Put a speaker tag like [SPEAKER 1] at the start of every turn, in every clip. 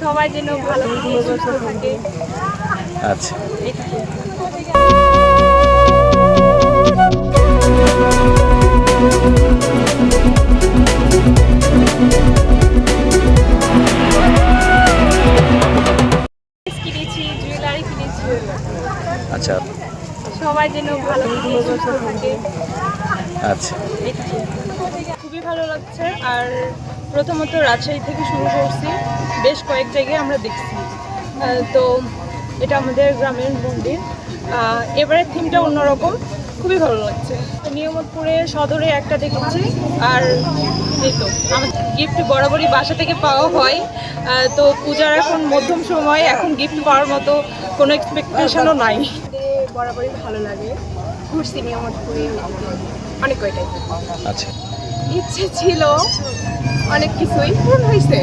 [SPEAKER 1] সবাই যেন ভালো থাকে সুস্থ থাকে।
[SPEAKER 2] আচ্ছা। আচ্ছা।
[SPEAKER 1] সবাই যেন ভালো থাকে সুস্থ থাকে।
[SPEAKER 2] আচ্ছা।
[SPEAKER 1] ভালো লাগছে। আর প্রথমত রাজশাহী থেকে শুরু করছি। বেশ কয়েক জায়গায় আমরা দেখছি। তো এটা আমাদের গ্রামের মন্দির। এবারের থিমটা অন্যরকম। খুবই ভালো লাগছে। তো নিয়মতপুরে সদরে একটা দেখেছি। আর এই তো আমার গিফট বরাবরই বাসা থেকে পাওয়া হয়। তো পূজার এখন মধ্যম সময়। এখন গিফট পাওয়ার মতো কোনো এক্সপেকটেশনও নাই। বরাবরই ভালো লাগে। ঘুরছি নিয়মতপুরে। অনেক কয়টাই
[SPEAKER 2] আচ্ছা।
[SPEAKER 1] ইচ্ছে ছিল অনেক কিছুই পূরণ হয়েছে।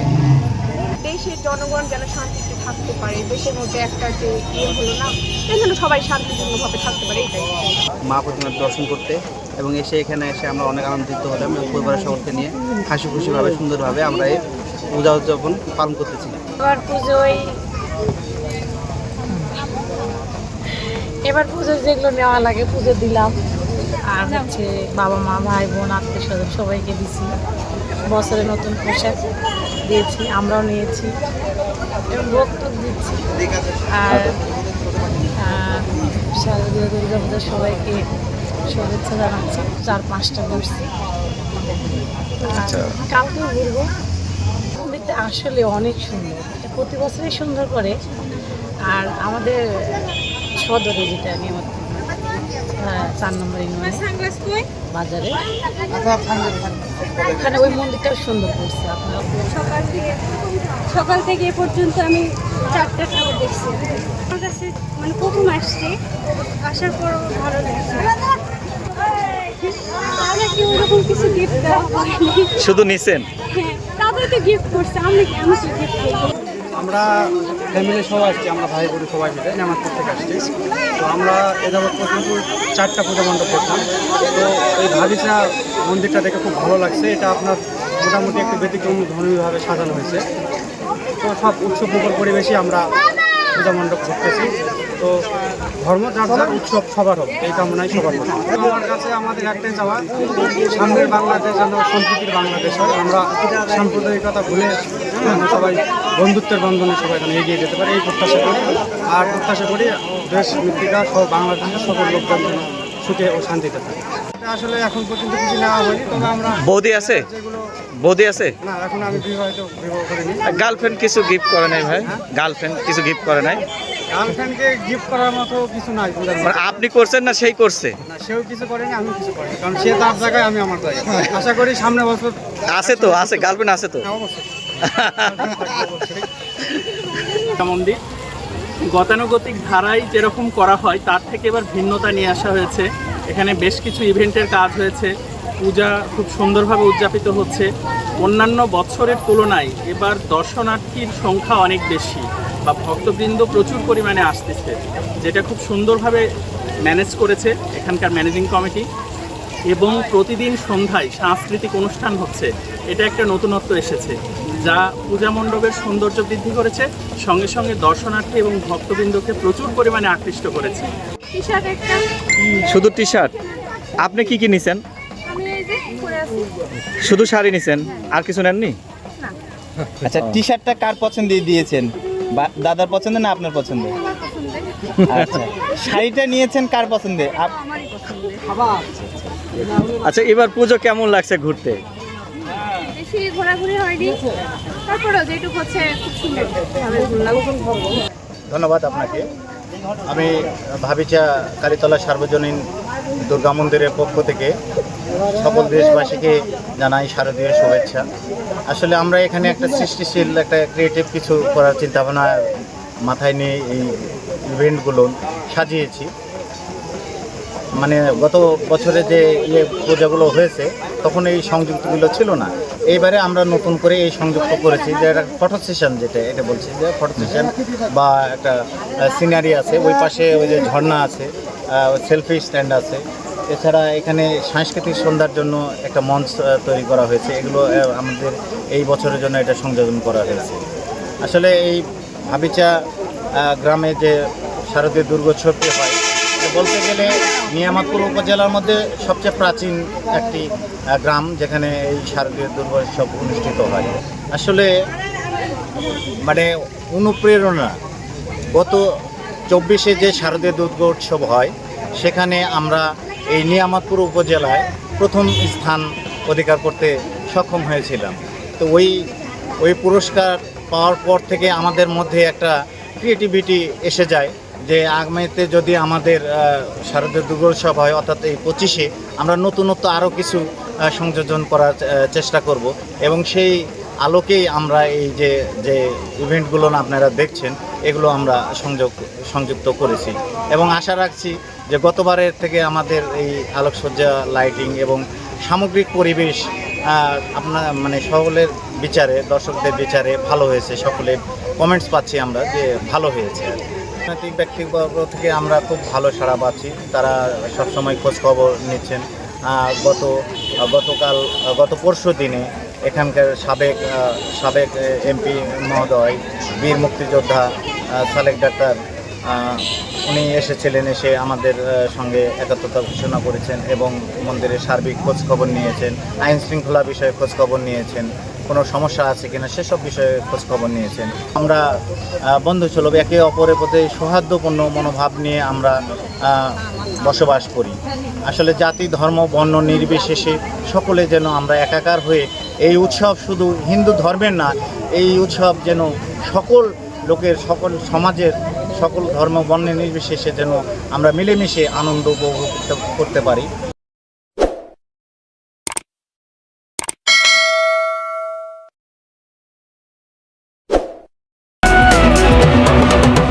[SPEAKER 1] দেশের জনগণ যেন শান্তিতে থাকতে পারে দেশের মধ্যে একটা যে ইয়ে হলো না এই জন্য সবাই শান্তিপূর্ণভাবে থাকতে পারে এটাই।
[SPEAKER 3] মা প্রতিমার দর্শন করতে এবং এসে এখানে এসে আমরা অনেক আনন্দিত হলাম এবং পরিবারের সকলকে নিয়ে হাসি খুশিভাবে সুন্দরভাবে আমরা এই পূজা উদযাপন পালন করতেছি।
[SPEAKER 1] এবার পুজোয়
[SPEAKER 4] এবার পুজো যেগুলো নেওয়া লাগে পুজো দিলাম। আর হচ্ছে বাবা মা ভাই বোন আত্মীয় স্বজন সবাইকে দিছি। বছরে নতুন পোশাক দিয়েছি আমরাও নিয়েছি। ভক্ত দিচ্ছি। আর শারদীয় দুর্গা পুজো সবাইকে শুভেচ্ছা জানাচ্ছি। চার পাঁচটা ঘুরছি।
[SPEAKER 2] আচ্ছা।
[SPEAKER 4] কালকেও ঘুরবো। মন্দিরটা আসলে অনেক সুন্দর। প্রতি বছরই সুন্দর করে। আর আমাদের সদরে যেটা নিয়মিত হ্যাঁ, চার নম্বর ইউনিয়নে বাজারে। ওখানে ওই মন্দিরটাও সুন্দর করছে
[SPEAKER 5] সকাল থেকে সকাল থেকে এ পর্যন্ত আমি চারটা ঠাকুর দেখছি। আমার কাছে মানে প্রথম আসছে আসার পর ভালো লাগছে। ওরকম কিছু গিফট
[SPEAKER 2] শুধু নিছেন?
[SPEAKER 5] হ্যাঁ তাদেরকে গিফট করছে আমি আমি গিফট করব?
[SPEAKER 3] আমরা ফ্যামিলি সবাই আসছি, আমরা ভাই বোন সবাই মিলে নামাজপুর থেকে আসছি। তো আমরা এ যাবৎ পর্যন্ত চারটা পূজা মণ্ডপ দেখলাম তো এই ভাবিসা মন্দিরটা দেখে খুব ভালো লাগছে। এটা আপনার মোটামুটি একটু ব্যতিক্রম ধর্মীয়ভাবে সাজানো হয়েছে। তো সব উৎসব পরিবেশে আমরা পূজা মণ্ডপ করতেছি। তো ধর্ম যার যার উৎসব সবার হোক, এই কামনাই সবার হোক আমার কাছে আমাদের একটাই চাওয়া, সামনের বাংলাদেশ যেন সম্প্রীতির বাংলাদেশ হয়। আমরা সাম্প্রদায়িকতা ভুলে আমরা সবাই বন্ধুত্বের বন্ধনে সবাই যেন এগিয়ে যেতে পারে এই প্রত্যাশা করি। আর প্রত্যাশা করি দেশ মৃত্তিকা সহ বাংলাদেশের সকল লোকজন যেন সুখে ও শান্তিতে থাকে। এটা আসলে এখন পর্যন্ত কিছু নেওয়া হয়নি তবে আমরা
[SPEAKER 2] বৌদি আছে?
[SPEAKER 3] যেগুলো
[SPEAKER 2] বৌদি আছে?
[SPEAKER 3] না এখন আমি বিবাহিত বিবাহ করিনি
[SPEAKER 2] গার্লফ্রেন্ড কিছু গিফট করে নাই ভাই? গার্লফ্রেন্ড কিছু গিফট করে নাই?
[SPEAKER 3] গার্লফ্রেন্ডকে গিফট করার মতো কিছু নাই
[SPEAKER 2] মানে আপনি করছেন না সেই করছে?
[SPEAKER 3] না সেও কিছু করেনি আমি কিছু করিনি কারণ সে তার জায়গায় আমি আমার জায়গায়। আশা করি সামনে বছর
[SPEAKER 2] আছে তো আছে গার্লফ্রেন্ড আছে তো?
[SPEAKER 3] হ্যাঁ, অবশ্যই।
[SPEAKER 6] মন্দির গতানুগতিক ধারায় যেরকম করা হয়, তার থেকে এবার ভিন্নতা নিয়ে আসা হয়েছে। এখানে বেশ কিছু ইভেন্টের কাজ হয়েছে। পূজা খুব সুন্দরভাবে উদযাপিত হচ্ছে। অন্যান্য বছরের তুলনায় এবার দর্শনার্থীর সংখ্যা অনেক বেশি বা ভক্তবৃন্দ প্রচুর পরিমাণে আসতেছে, যেটা খুব সুন্দরভাবে ম্যানেজ করেছে এখানকার ম্যানেজিং কমিটি। এবং প্রতিদিন সন্ধ্যায় সাংস্কৃতিক অনুষ্ঠান হচ্ছে। এটা একটা নতুনত্ব এসেছে। যা পূজা মণ্ডপের সৌন্দর্য বৃদ্ধি করেছে সঙ্গে সঙ্গে দর্শনার্থী এবং ভক্তবৃন্দকে প্রচুর পরিমাণে আকৃষ্ট করেছে।
[SPEAKER 2] শুধু টি শার্ট আপনি কি কি নিছেন?
[SPEAKER 5] আমি এই যে পরে আছি।
[SPEAKER 2] শুধু শাড়ি নিছেন? আর কিছু নেননি?
[SPEAKER 7] আচ্ছা টি শার্টটা কার পছন্দে দিয়েছেন? বা- দাদার পছন্দ না আপনার পছন্দ?
[SPEAKER 5] পছন্দের
[SPEAKER 7] আচ্ছা শাড়িটা নিয়েছেন কার পছন্দে? আপ-
[SPEAKER 2] আচ্ছা এবার পুজো কেমন লাগছে ঘুরতে?
[SPEAKER 5] বেশি ঘোরাঘুরি হয়নি। যেটুকু হচ্ছে খুব
[SPEAKER 8] ধন্যবাদ আপনাকে। আমি ভাবিচা কালীতলা সার্বজনীন দুর্গা মন্দিরের পক্ষ থেকে সকল দেশবাসীকে জানাই শারদীয় শুভেচ্ছা। আসলে আমরা এখানে একটা সৃষ্টিশীল, একটা ক্রিয়েটিভ কিছু করার চিন্তাভাবনা মাথায় নিয়ে এই ইভেন্টগুলো সাজিয়েছি। মানে গত বছরে যে ইয়ে পূজাগুলো হয়েছে, তখন এই সংযুক্তগুলো ছিল না। এইবারে আমরা নতুন করে এই সংযুক্ত করেছি যে একটা ফটো সেশন যেটা এটা বলছি যে ফটো সেশন বা একটা সিনারি আছে। ওই পাশে ওই যে ঝর্ণা আছে সেলফি স্ট্যান্ড আছে। এছাড়া এখানে সাংস্কৃতিক সন্ধ্যার জন্য একটা মঞ্চ তৈরি করা হয়েছে। এগুলো আমাদের এই বছরের জন্য এটা সংযোজন করা হয়েছে। আসলে এই ভাবিচা গ্রামে যে শারদীয় দুর্গোৎসবটি হয় বলতে গেলে নিয়ামতপুর উপজেলার মধ্যে সবচেয়ে প্রাচীন একটি গ্রাম যেখানে এই শারদীয় দুর্গোৎসব অনুষ্ঠিত হয়। আসলে মানে অনুপ্রেরণা, গত চব্বিশে যে শারদীয় দুর্গোৎসব হয়, সেখানে আমরা এই নিয়ামতপুর উপজেলায় প্রথম স্থান অধিকার করতে সক্ষম হয়েছিলাম। তো ওই ওই পুরস্কার পাওয়ার পর থেকে আমাদের মধ্যে একটা ক্রিয়েটিভিটি এসে যায়। যে আগামীতে যদি আমাদের শারদীয় দুর্গোৎসব হয়, অর্থাৎ এই পঁচিশে, আমরা নতুনত্ব আরও কিছু সংযোজন করার চেষ্টা করব। এবং সেই আলোকেই আমরা এই যে যে ইভেন্টগুলো আপনারা দেখছেন, এগুলো আমরা সংযোগ, সংযুক্ত করেছি। এবং আশা রাখছি যে গতবারের থেকে আমাদের এই আলোকসজ্জা লাইটিং এবং সামগ্রিক পরিবেশ আপনার মানে সকলের বিচারে, দর্শকদের বিচারে ভালো হয়েছে। সকলের কমেন্টস পাচ্ছি আমরা যে ভালো হয়েছে। আর। রাজনৈতিক ব্যক্তিবর্গ থেকে আমরা খুব ভালো সাড়া পাচ্ছি। তারা সবসময় খোঁজ খবর নিচ্ছেন গত, গতকাল, গত পরশু দিনে এখানকার সাবেক সাবেক এমপি মহোদয়, বীর মুক্তিযোদ্ধা সালেক ডাক্তার উনি এসেছিলেন, এসে আমাদের সঙ্গে একাত্মতা ঘোষণা করেছেন এবং মন্দিরের সার্বিক খোঁজ খবর নিয়েছেন, আইন শৃঙ্খলা বিষয়ে খোঁজ খবর নিয়েছেন, কোনো সমস্যা আছে কিনা সেসব বিষয়ে খোঁজ খবর নিয়েছেন। আমরা বন্ধু সুলভ একে অপরের প্রতি সৌহার্দ্যপূর্ণ মনোভাব নিয়ে আমরা বসবাস করি। আসলে জাতি, ধর্ম, বর্ণ নির্বিশেষে সকলে যেন আমরা একাকার হয়ে এই উৎসব শুধু হিন্দু ধর্মের না, এই উৎসব যেন সকল লোকের, সকল সমাজের সকল ধর্ম বর্ণের নির্বিশেষে যেন আমরা মিলেমিশে আনন্দ উপভোগ করতে পারি।